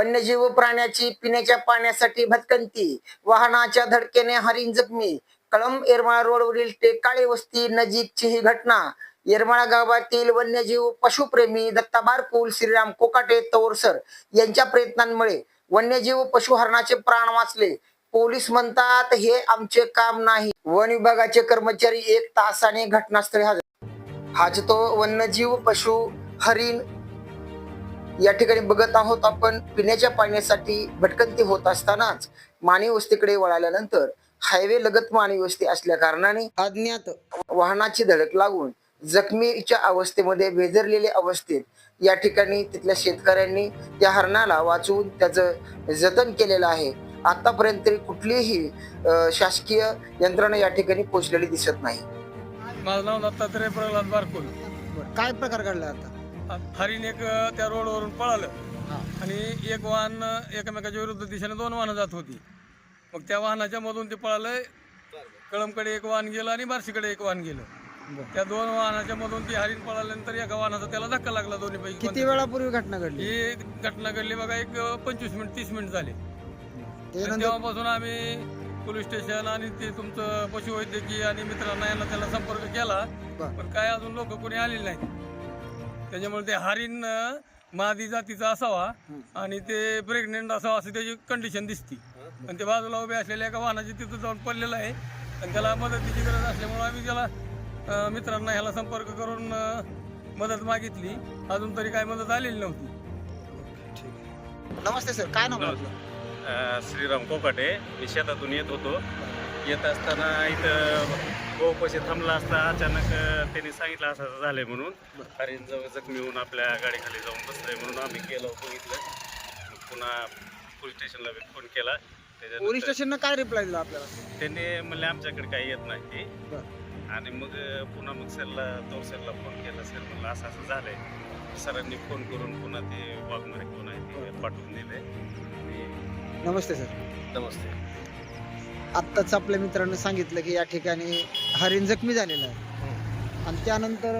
वन्यजीव प्राण्याची पिण्याच्या पाण्यासाठी भटकंती. वाहनाच्या धडकेने हरिण जखमी. कळंब येरमाळा रोडवरील टेकाळे वस्ती नजीकची ही घटना. येरमाळा गावातील वन्यजीव पशुप्रेमी दत्ता बारकुल श्रीराम कोकाटे तोरसर यांच्या प्रयत्नांमुळे वन्यजीव पशुहरणाचे प्राण वाचले. पोलीस म्हणतात हे आमचे काम नाही. वन विभागाचे कर्मचारी एक तासाने घटनास्थळी हजर. हाच तो वन्यजीव पशु हरिण या ठिकाणी बघत आहोत आपण पिण्याच्या पाण्यासाठी भटकंती होत असतानाच मानवी वस्तीकडे वळाल्यानंतर हायवे लगत मानवी वस्ती असल्या कारणाने अज्ञात वाहनाची धडक लागून जखमीच्या अवस्थेमध्ये भेदरलेल्या अवस्थेत या ठिकाणी तिथल्या शेतकऱ्यांनी त्या हरणाला वाचवून त्याचं जतन केलेलं आहे. आतापर्यंत तरी कुठलीही शासकीय यंत्रणा या ठिकाणी पोहोचलेली दिसत नाही. माझं नाव दत्तात्रय प्रल्हाद बारकुल. काय प्रकार घडला आता? हरिण एक त्या रोडवरून पळालं. आणि एक वाहन एकमेकाच्या विरुद्ध दिशेने दोन वाहनं जात होती. मग त्या वाहनाच्या मधून ते पळालं कळमकडे एक वाहन गेलं आणि बार्शीकडे एक वाहन गेलं. त्या दोन वाहनाच्या मधून ती हरिण पळाल्यानंतर एका वाहनाचा त्याला धक्का लागला दोन्ही पैकी किती वेळापूर्वी घटना घडली? ही घटना घडली बघा एक पंचवीस मिनिट तीस मिनिट झाले. तेव्हापासून आम्ही पोलीस स्टेशन आणि ते तुमचं पशुवैद्यकीय आणि मित्रांना यांना त्याला संपर्क केला. पण काय अजून लोक कोणी आलेले नाहीत. त्याच्यामुळे ते हरिण अं, मादी जातीचा असावा. आणि ते प्रेग्नेंट असावा असं त्याची कंडिशन दिसती. आणि ते बाजूला उभे असलेल्या एका वाहनाची तिथं जाऊन पडलेलं आहे. आणि त्याला मदतीची गरज असल्यामुळे आम्ही त्याला मित्रांना ह्याला संपर्क करून मदत मागितली. अजून तरी काय मदत आलेली नव्हती. नमस्ते सर काय नाव श्रीराम कोकाटे. मी शेतातून येत होतो. येत असताना इथं गोपशी थांबला असता अचानक त्यांनी सांगितलं असं असं झालंय म्हणून. हरिण जवळ जखमी होऊन आपल्या गाडीखाली जाऊन बसलंय म्हणून आम्ही गेलो बघितलं. मग पुन्हा पोलीस स्टेशनला फोन केला. पोलीस त्याच्यानंतर स्टेशननं काय रिप्लाय दिला आपल्याला? त्यांनी म्हणले आमच्याकडे काही येत नाही ते. आणि मग पुन्हा मग सरला तोर सरला फोन केला. सर म्हणलं असं असं झालंय. सरांनी फोन करून पुन्हा ते वाघमारे कोण आहे ते पाठवून दिले आणि नमस्ते सर. नमस्ते. आत्ताच आपल्या मित्रांनी सांगितलं की या ठिकाणी हरिण जखमी झालेलं आहे. आणि त्यानंतर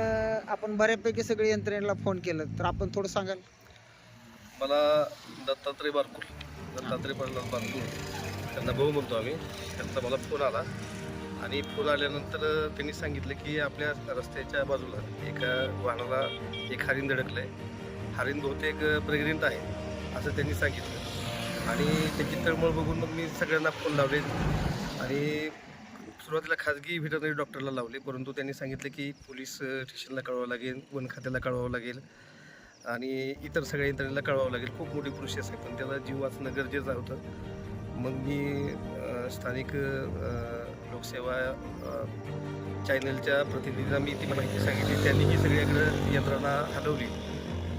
आपण बऱ्यापैकी सगळे यंत्रणेला फोन केलं. तर आपण थोडं सांगाल? मला दत्तात्रय बारकूर दत्तात्रय प्रल्हाद बारकूर त्यांना भाऊ म्हणतो आम्ही. त्यांचा मला फोन आला. आणि फोन आल्यानंतर त्यांनी सांगितलं की आपल्या रस्त्याच्या बाजूला एका वाहनाला एक हरिण धडकलं आहे हरिण बहुतेक प्रेग्नेंट आहे. असं त्यांनी सांगितलं. आणि त्याची तळमळ बघून मग मी सगळ्यांना फोन लावले आणि सुरुवातीला खाजगी व्हेटनरी डॉक्टरला लावले परंतु त्यांनी सांगितलं की पोलीस स्टेशनला कळवावं लागेल वन खात्याला कळवावं लागेल. आणि इतर सगळ्या यंत्रणेला कळवावं लागेल. खूप मोठी प्रोसेस आहे पण त्याला जीव वाचणं गरजेचं होतं. मग मी स्थानिक लोकसेवा चॅनलच्या प्रतिनिधींना मी ती माहिती सांगितली. त्यांनी ही सगळ्याकडं यंत्रणा हलवली.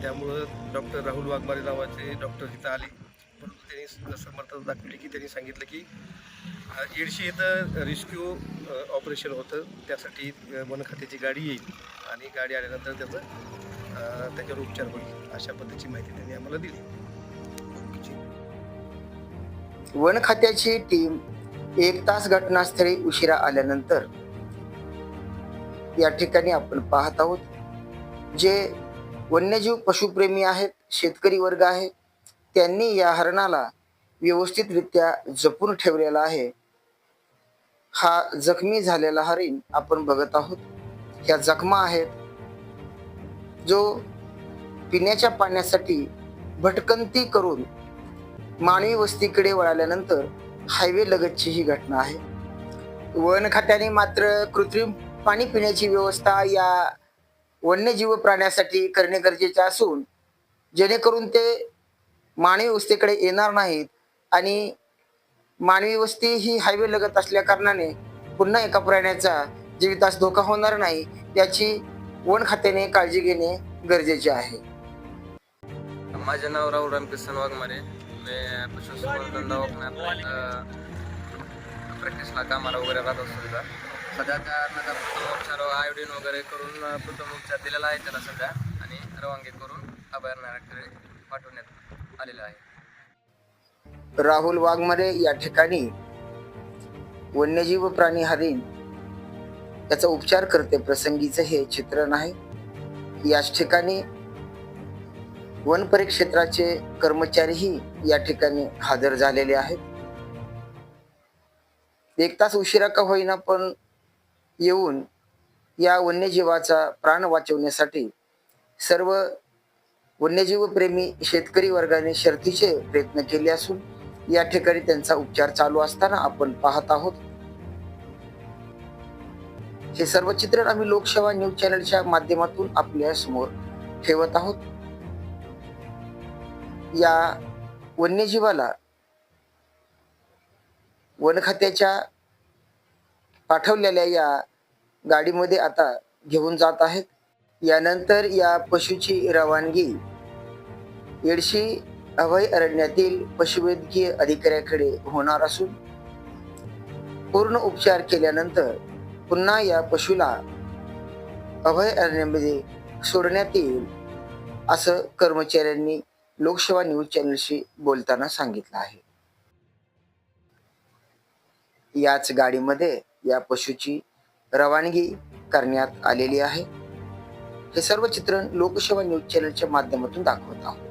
त्यामुळं डॉक्टर राहुल वाघमारे नावाचे डॉक्टर तिथं आले. त्यांनी समर्थता दाखवली की त्यांनी सांगितलं की अ, येडशी इथं रेस्क्यू ऑपरेशन होतं. त्यासाठी वन खात्याची गाडी येईल. आणि गाडी आल्यानंतर त्याचं त्याच्यावर उपचार होईल. अशा पद्धतीची माहिती त्यांनी आम्हाला दिली. वन खात्याची टीम एक तास घटनास्थळी उशिरा आल्यानंतर या ठिकाणी आपण पाहत आहोत जे वन्यजीव पशुप्रेमी आहेत शेतकरी वर्ग आहे त्यांनी या हरणाला व्यवस्थितरित्या जपून ठेवलेला आहे. हा जखमी झालेला हरिण आपण बघत आहोत. ह्या जखमा आहेत. जो पिण्याच्या पाण्यासाठी भटकंती करून मानवी वस्तीकडे वळाल्यानंतर हायवे लगतची ही घटना आहे. वन खात्याने मात्र कृत्रिम पाणी पिण्याची व्यवस्था या वन्यजीव प्राण्यासाठी करणे गरजेचे असून जेणेकरून ते मानवी वस्तीकडे येणार नाहीत आणि मानवी वस्ती ही हायवे लगत असल्या कारणाने पुन्हा एका प्राण्याचा जीवितास धोका होणार नाही याची वन खात्याने काळजी घेणे गरजेचे आहे. माझे नाव राहुल रामकृष्ण वाघमारे. मी पशुसंवर्धन दवाखान्यात प्रॅक्टिसला कामाला वगैरे राहत असतो तिथं सध्या त्या प्रथमोपचार आयोडीन वगैरे करून प्रथमोपचार दिलेला आहे त्याला सध्या. आणि रवानगी करून अभयारण्याकडे पाठवण्यात आलेला आहे. राहुल वाघमारे या ठिकाणी वन्यजीव प्राणी हरिण याचा उपचार करते. प्रसंगीचं हे चित्रण आहे. याच ठिकाणी वन परिक्षेत्राचे कर्मचारीही या ठिकाणी हजर झालेले आहेत. एक तास उशिरा का होईना पण येऊन या वन्यजीवाचा प्राण वाचवण्यासाठी सर्व वन्यजीव प्रेमी शेतकरी वर्गाने शर्थीचे प्रयत्न केले असून या ठिकाणी त्यांचा उपचार चालू असताना आपण पाहत आहोत. हे सर्व चित्रण आम्ही लोकसेवा न्यूज चॅनलच्या माध्यमातून आपल्यासमोर ठेवत आहोत. या वन्यजीवाला वन खात्याच्या पाठवलेल्या या गाडीमध्ये आता घेऊन जात आहेत. यानंतर या पशुची रवानगी येडशी अभय अरण्यातील पशुवैद्यकीय अधिकाऱ्याकडे होणार असून पूर्ण उपचार केल्यानंतर पुन्हा या पशुला अभय अरण्यामध्ये सोडण्यात येईल असं कर्मचाऱ्यांनी लोकसेवा न्यूज चॅनलशी बोलताना सांगितलं आहे. याच गाडीमध्ये या पशुची रवानगी करण्यात आलेली आहे. हे सर्व चित्रण लोकसेवा न्यूज चॅनलच्या माध्यमातून दाखवत आहोत.